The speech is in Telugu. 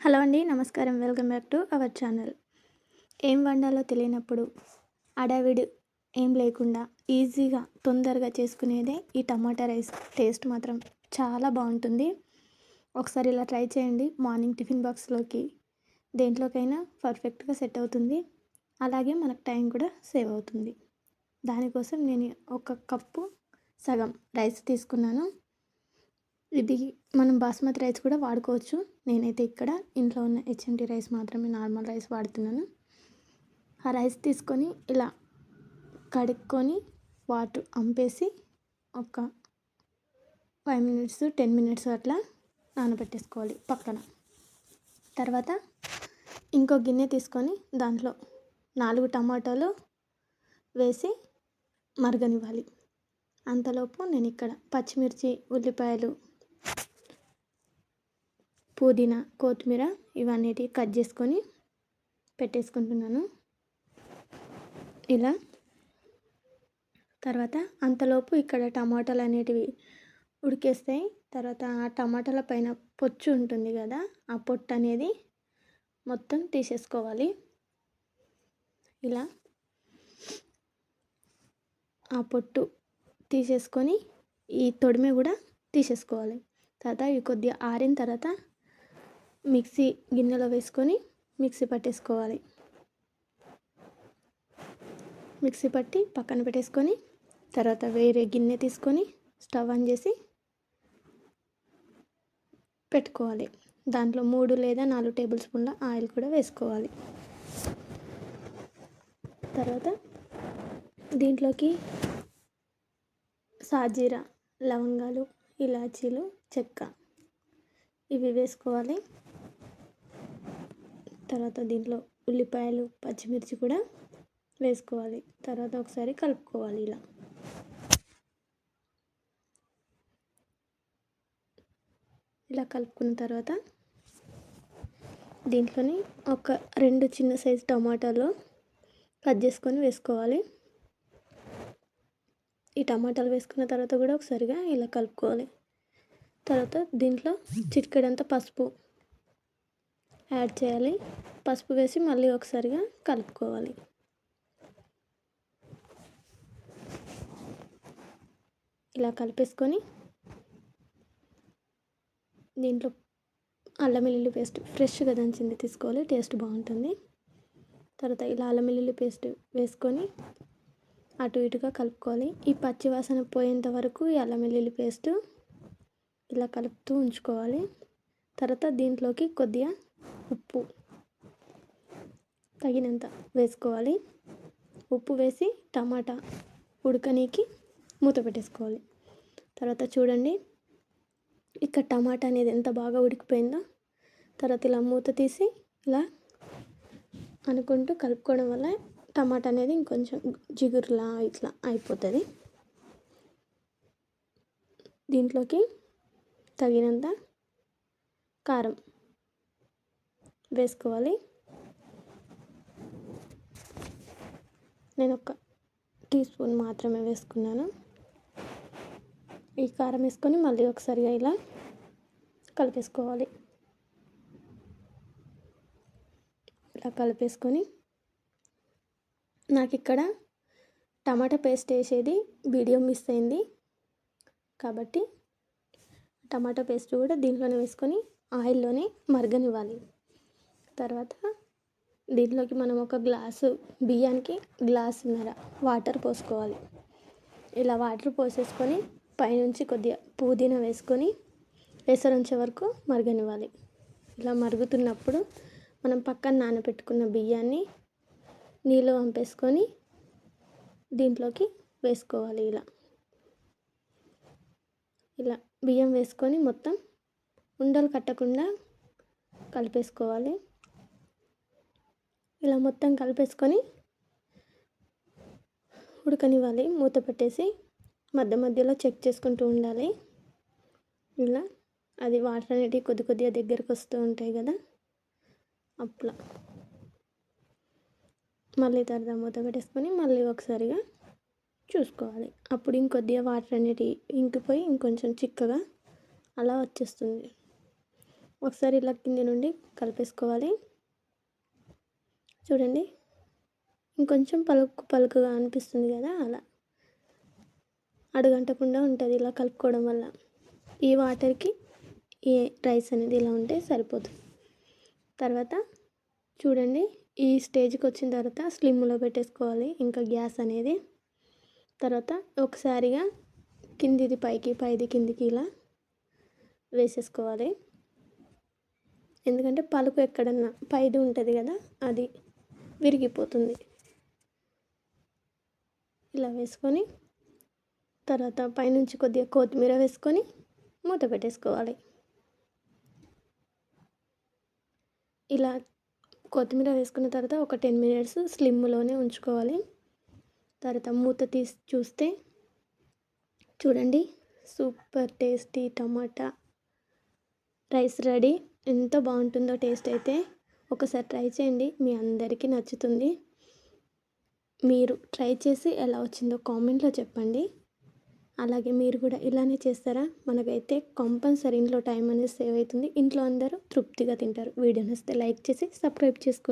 హలో అండి నమస్కారం. Welcome back to our channel. ఏం వండాలో తెలియనప్పుడు అడావిడి ఏం లేకుండా ఈజీగా తొందరగా చేసుకునేదే ఈ టమాటా రైస్. టేస్ట్ మాత్రం చాలా బాగుంటుంది. ఒకసారి ఇలా ట్రై చేయండి. మార్నింగ్ టిఫిన్ బాక్స్లోకి దేంట్లోకైనా పర్ఫెక్ట్గా సెట్ అవుతుంది. అలాగే మనకు టైం కూడా సేవ్ అవుతుంది. దానికోసం నేను ఒక కప్పు సగం రైస్ తీసుకున్నాను. ఇది మనం బాస్మతి రైస్ కూడా వాడుకోవచ్చు. నేనైతే ఇక్కడ ఇంట్లో ఉన్న హెచ్ఎంటి రైస్ మాత్రమే నార్మల్ రైస్ వాడుతున్నాను. ఆ రైస్ తీసుకొని ఇలా కడుక్కొని వాటర్ అంపేసి ఒక ఫైవ్ మినిట్స్ టెన్ మినిట్స్ అట్లా నానబెట్టేసుకోవాలి పక్కన. తర్వాత ఇంకో గిన్నె తీసుకొని దాంట్లో నాలుగు టమాటాలు వేసి మరగనివ్వాలి. అంతలోపు నేను ఇక్కడ పచ్చిమిర్చి ఉల్లిపాయలు పుదీనా కొత్తిమీర ఇవన్నీ కట్ చేసుకొని పెట్టేసుకుంటున్నాను. ఇలా. తర్వాత అంతలోపు ఇక్కడ టమాటాలు అనేటివి ఉడికేస్తాయి తర్వాత ఆ టమాటాల పైన పొచ్చు ఉంటుంది కదా ఆ పొట్టు అనేది మొత్తం తీసేసుకోవాలి. ఇలా. ఆ పొట్టు తీసేసుకొని ఈ తొడిమే కూడా తీసేసుకోవాలి. తర్వాత ఇవి కొద్దిగా ఆరిన తర్వాత మిక్సీ గిన్నెలో వేసుకొని మిక్సీ పట్టేసుకోవాలి. మిక్సీ పట్టి పక్కన పెట్టేసుకొని తర్వాత వేరే గిన్నె తీసుకొని స్టవ్ ఆన్ చేసి పెట్టుకోవాలి. దాంట్లో మూడు లేదా నాలుగు టేబుల్ స్పూన్ల ఆయిల్ కూడా వేసుకోవాలి. తర్వాత దీంట్లోకి సాజీరా లవంగాలు ఇలాచీలు చెక్క ఇవి వేసుకోవాలి. తర్వాత దీంట్లో ఉల్లిపాయలు పచ్చిమిర్చి కూడా వేసుకోవాలి. తర్వాత ఒకసారి కలుపుకోవాలి ఇలా. ఇలా కలుపుకున్న తర్వాత దీంట్లోని ఒక రెండు చిన్న సైజు టమాటాలు కట్ చేసుకొని వేసుకోవాలి. ఈ టమాటాలు వేసుకున్న తర్వాత కూడా ఒకసారిగా ఇలా కలుపుకోవాలి. తర్వాత దీంట్లో చిటికెడంత పసుపు యాడ్ చేయాలి. పసుపు వేసి మళ్ళీ ఒకసారిగా కలుపుకోవాలి. ఇలా కలిపేసుకొని దీంట్లో అల్లం వెల్లుల్లి పేస్ట్ ఫ్రెష్గా దంచింది తీసుకోవాలి. టేస్ట్ బాగుంటుంది. తర్వాత ఇలా అల్లం వెల్లుల్లి పేస్ట్ వేసుకొని అటు ఇటుగా కలుపుకోవాలి. ఈ పచ్చి వాసన పోయేంత వరకు ఈ అల్లం వెల్లుల్లి పేస్ట్ ఇలా కలుపుతూ ఉంచుకోవాలి. తర్వాత దీంట్లోకి కొద్దిగా ఉప్పు తగినంత వేసుకోవాలి. ఉప్పు వేసి టమాటా ఉడకనీకి మూత పెట్టేసుకోవాలి. తర్వాత చూడండి ఇక్కడ టమాటా అనేది ఎంత బాగా ఉడికిపోయిందో. తర్వాత ఇలా మూత తీసి ఇలా అనుకుంటూ కలుపుకోవడం వల్ల టమాటా అనేది ఇంకొంచెం జిగురులా ఇట్లా అయిపోతుంది. దీంట్లోకి తగినంత కారం వేసుకోవాలి. నేను ఒక టీ స్పూన్ మాత్రమే వేసుకున్నాను. ఈ కారం వేసుకొని మళ్ళీ ఒకసారిగా ఇలా కలిపేసుకోవాలి. ఇలా కలిపేసుకొని నాకు ఇక్కడ టమాటా పేస్ట్ వేసేది వీడియో మిస్ అయింది. కాబట్టి టమాటా పేస్ట్ కూడా దీంట్లోనే వేసుకొని ఆయిల్లోనే మరగనివ్వాలి. తర్వాత దీంట్లోకి మనం ఒక గ్లాసు బియ్యానికి గ్లాసున్నర వాటర్ పోసుకోవాలి. ఇలా వాటర్ పోసేసుకొని పైనుంచి కొద్దిగా పుదీనా వేసుకొని వేసరించే వరకు మరగనివ్వాలి. ఇలా మరుగుతున్నప్పుడు మనం పక్కన నానబెట్టుకున్న బియ్యాన్ని నీళ్ళు పంపేసుకొని దీంట్లోకి వేసుకోవాలి ఇలా. ఇలా బియ్యం వేసుకొని మొత్తం ఉండలు కట్టకుండా కలిపేసుకోవాలి. ఇలా మొత్తం కలిపేసుకొని ఉడకనివ్వాలి. మూత పెట్టేసి మధ్య మధ్యలో చెక్ చేసుకుంటూ ఉండాలి. ఇలా అది వాటర్ అనేటివి కొద్ది కొద్దిగా దగ్గరకు వస్తూ ఉంటాయి కదా అట్లా మళ్ళీ తర్వాత మూత పెట్టేసుకొని మళ్ళీ ఒకసారిగా చూసుకోవాలి. అప్పుడు ఇంకొద్దిగా వాటర్ అనేటివి ఇంకిపోయి ఇంకొంచెం చిక్కగా అలా వచ్చేస్తుంది. ఒకసారి ఇలా కింది నుండి కలిపేసుకోవాలి. చూడండి. ఇంకొంచెం పలుకు పలుకుగా అనిపిస్తుంది కదా అలా. అడుగంటకుండా ఉంటుంది ఇలా కలుపుకోవడం వల్ల. ఈ వాటర్కి ఈ రైస్ అనేది ఇలా ఉంటే సరిపోతుంది తర్వాత చూడండి ఈ స్టేజ్కి వచ్చిన తర్వాత స్లిమ్లో పెట్టేసుకోవాలి ఇంకా గ్యాస్ అనేది. తర్వాత ఒకసారిగా కిందిది పైకి పైది కిందికి ఇలా వేసేసుకోవాలి. ఎందుకంటే పలుకు ఎక్కడన్నా పైది ఉంటుంది కదా అది. విరిగిపోతుంది. ఇలా వేసుకొని తర్వాత పైనుంచి కొద్దిగా కొత్తిమీర వేసుకొని మూత పెట్టేసుకోవాలి. ఇలా కొత్తిమీర వేసుకున్న తర్వాత ఒక టెన్ మినిట్స్ స్లిమ్లోనే ఉంచుకోవాలి. తర్వాత మూత తీసి చూస్తే చూడండి super tasty tomato rice ready. ఎంత బాగుంటుందో టేస్ట్ అయితే ఒకసారి ట్రై చేయండి. మీ అందరికీ నచ్చుతుంది. మీరు ట్రై చేసి ఎలా వచ్చిందో కామెంట్లో చెప్పండి. అలాగే మీరు కూడా ఇలానే చేస్తారా? మనకైతే కంపల్సరీ ఇంట్లో టైం అనేది సేవ్ అవుతుంది. ఇంట్లో అందరూ తృప్తిగా తింటారు. వీడియో నచ్చితే లైక్ చేసి సబ్స్క్రైబ్ చేసుకోండి.